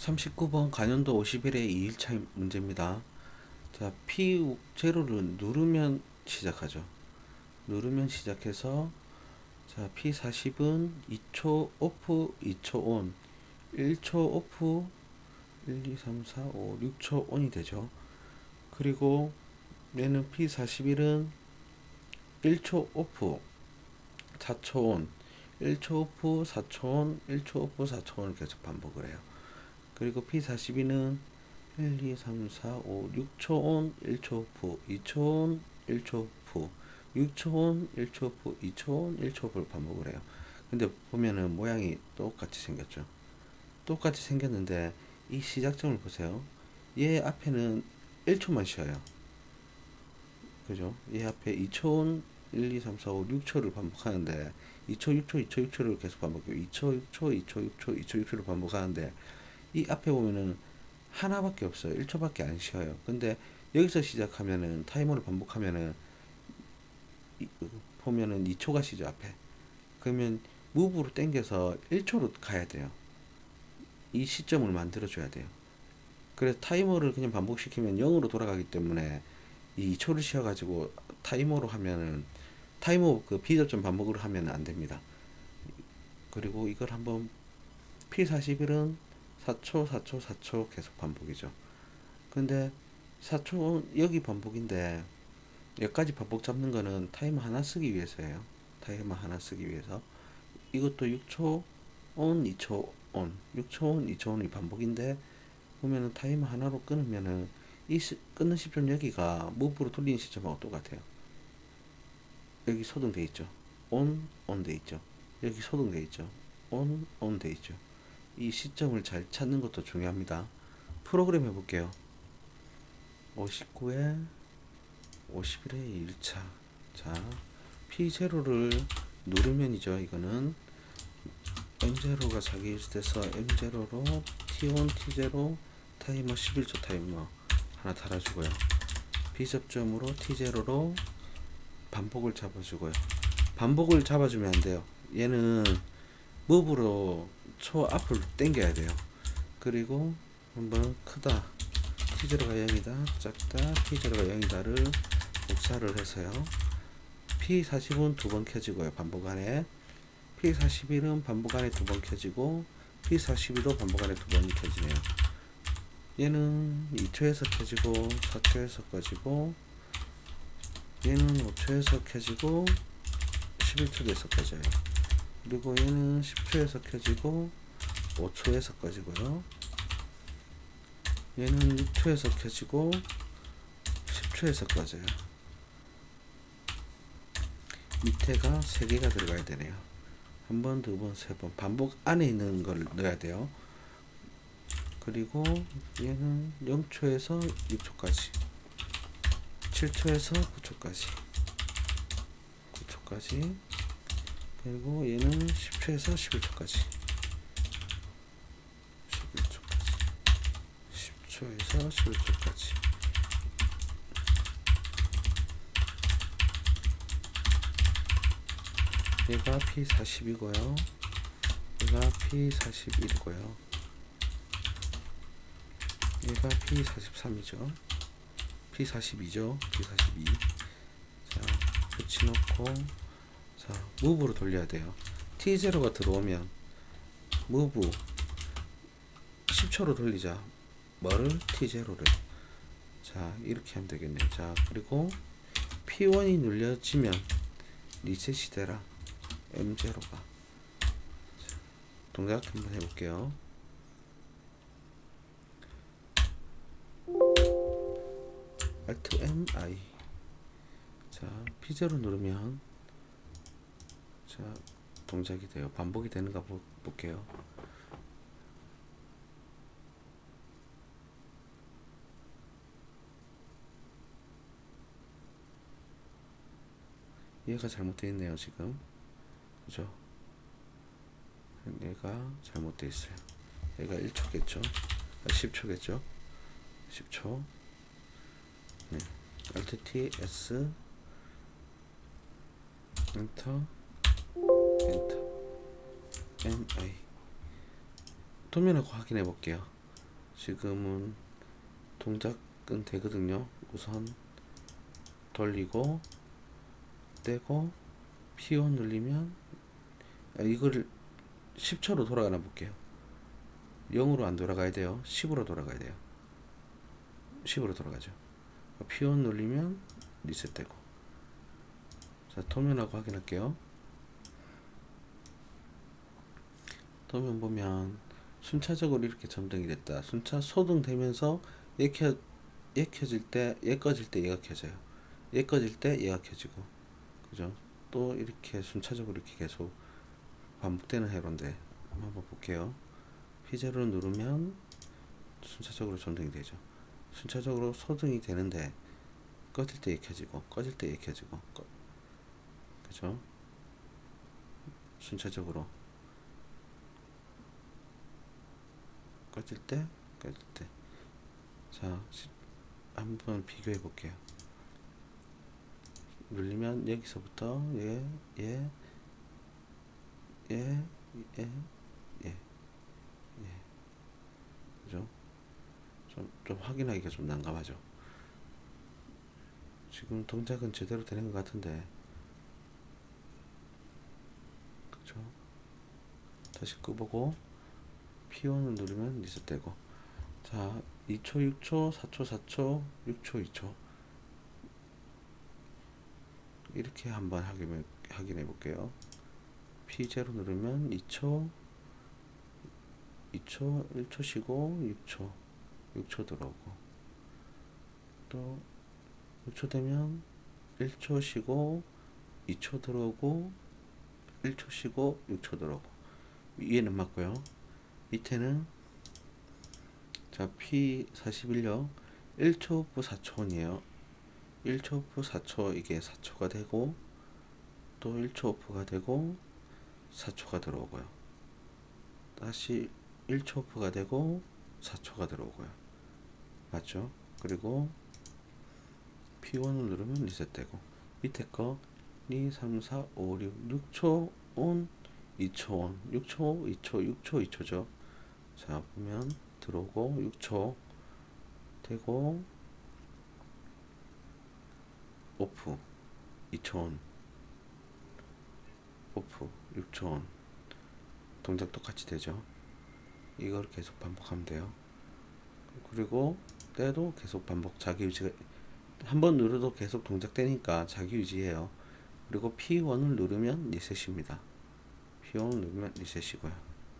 39번 간연도 50일의 2일차 문제입니다. 자, P0를 누르면 시작하죠. 누르면 시작해서 자, P40은 2초 오프, 2초 온, 1초 오프, 1, 2, 3, 4, 5, 6초 온이 되죠. 그리고 얘는 P41은 1초 오프, 4초 온, 1초 오프, 4초 온, 1초 오프, 4초 온을 계속 반복을 해요. 그리고 P42는 1, 2, 3, 4, 5, 6초 온, 1초 오프, 2초 온, 1초 오프, 6초 온, 1초 오프, 2초 온, 1초 오프를 반복을 해요. 근데 보면은 모양이 똑같이 생겼죠. 똑같이 생겼는데 이 시작점을 보세요. 얘 앞에는 1초만 쉬어요. 그죠? 얘 앞에 2초 온, 1, 2, 3, 4, 5, 6초를 반복하는데 2초, 6초, 2초, 6초를 계속 반복해요. 2초, 6초, 2초, 6초, 2초, 6초를 반복하는데 이 앞에 보면은 하나밖에 없어요. 1초밖에 안 쉬어요. 근데 여기서 시작하면은 타이머를 반복하면은 이- 보면은 2초가 쉬죠 앞에. 그러면 무브로 당겨서 1초로 가야 돼요. 이 시점을 만들어 줘야 돼요. 그래서 타이머를 그냥 반복시키면 0으로 돌아가기 때문에 이 2초를 쉬어 가지고 타이머로 하면은 타이머 그 비접점 반복으로 하면 안 됩니다. 그리고 이걸 한번 P41은 4초, 4초, 4초 계속 반복이죠. 근데 4초 여기 반복인데 여기까지 반복 잡는 거는 타이머 하나 쓰기 위해서예요. 타이머 하나 쓰기 위해서. 이것도 6초 온, 2초 온, 6초 온, 2초 온이 반복인데 보면은 타이머 하나로 끊으면은 이 시, 끊는 시점 여기가 무브로 돌리는 시점하고 똑같아요. 여기 소등돼 있죠. 온, 온 돼 있죠. 여기 소등돼 있죠. 온, 온 돼 있죠. 이 시점을 잘 찾는 것도 중요합니다. 프로그램 해볼게요. 59에 50일에 1차. 자, P0를 누르면 이죠. 이거는 M0가 자기 돼서 M0로 T1, T0 타이머 11초 타이머 하나 달아주고요. B접점으로 T0로 반복을 잡아주고요. 반복을 잡아주면 안 돼요. 얘는 무브로 초 앞을 당겨야 돼요. 그리고 한번 크다. T0가 0이다. 작다. T0가 0이다를 복사를 해서요. P40은 두 번 켜지고요. 반복 안에. P41은 반복 안에 두 번 켜지고 P42도 반복 안에 두 번 켜지네요. 얘는 2초에서 켜지고 4초에서 꺼지고 얘는 5초에서 켜지고 11초에서 꺼져요. 그리고 얘는 10초에서 켜지고 5초에서 꺼지고요. 얘는 6초에서 켜지고 10초에서 꺼져요. 밑에가 3개가 들어가야 되네요. 한 번, 두 번, 세 번. 반복 안에 있는 걸 넣어야 돼요. 그리고 얘는 0초에서 6초까지. 7초에서 9초까지. 9초까지. 그리고 얘는 10초에서 11초까지. 11초까지. 10초에서 11초까지. 얘가 P40이고요. 얘가 P41이고요. 얘가 P43이죠. P42죠. P42. 자, 붙여놓고 자, 무브로 돌려야 돼요. T0가 들어오면 무브 10초로 돌리자. 뭐를? T0를. 자, 이렇게 하면 되겠네요. 자, 그리고 P1이 눌려지면 리셋이 되라. M0가. 동작 한번 해볼게요. Alt M I. 자, P0 누르면 자, 동작이 돼요. 반복이 되는가 보, 볼게요. 얘가 잘못되어 있네요, 지금. 그죠? 얘가 잘못되어 있어요. 얘가 1초겠죠? 아, 10초겠죠? 10초. 네. Alt T S 엔터 엔터 M I 도면하고 확인해 볼게요. 지금은 동작은 되거든요. 우선 돌리고 떼고 P5 눌리면 아, 이거를 10초로 돌아가나 볼게요. 0으로 안 돌아가야 돼요. 10으로 돌아가야 돼요. 10으로 돌아가죠. P5 눌리면 리셋되고 자 도면하고 확인할게요. 도면 보면 순차적으로 이렇게 점등이 됐다. 순차 소등되면서 얘 켜, 얘 켜질 때, 얘 꺼질 때 얘가 켜져요. 얘 꺼질 때 얘가 켜지고, 그죠? 또 이렇게 순차적으로 이렇게 계속 반복되는 회로인데 한번 볼게요. 피제로 누르면 순차적으로 점등이 되죠. 순차적으로 소등이 되는데 꺼질 때 얘 켜지고, 꺼질 때 얘 켜지고, 꺼, 그죠? 순차적으로 꺼질 때, 꺼질 때. 자, 시- 한번 비교해 볼게요. 눌리면 여기서부터 얘, 얘, 얘, 얘, 얘, 얘. 그죠? 좀, 좀 확인하기가 좀 난감하죠. 지금 동작은 제대로 되는 것 같은데. 그죠? 다시 끄보고. P1을 누르면 리셋되고. 자 2초 6초 4초 4초 6초 2초. 이렇게 한번 확인해, 볼게요. P0 누르면 2초 2초 1초 쉬고 6초 6초 들어오고. 또 6초 되면 1초 쉬고 2초 들어오고 1초 쉬고 6초 들어오고. 위에는 맞고요 밑에는 자 P41요. 1초 오프 4초원이에요. 1초 오프 4초 이게 4초가 되고 또 1초 오프가 되고 4초가 들어오고요. 다시 1초 오프가 되고 4초가 들어오고요. 맞죠? 그리고 P1을 누르면 리셋되고 밑에 거 2, 3, 4, 5, 6, 6초 온 2초 온 6초 2초 6초 2초죠. 자 보면 들어오고 6초 되고 오프 2초원 오프 6초원. 동작 똑같이 되죠? 이걸 계속 반복하면 돼요. 그리고 때도 계속 반복 자기 유지가 한 번 누르도 계속 동작되니까 자기 유지해요. 그리고 P1을 누르면 리셋입니다 P1을 누르면 리셋이고요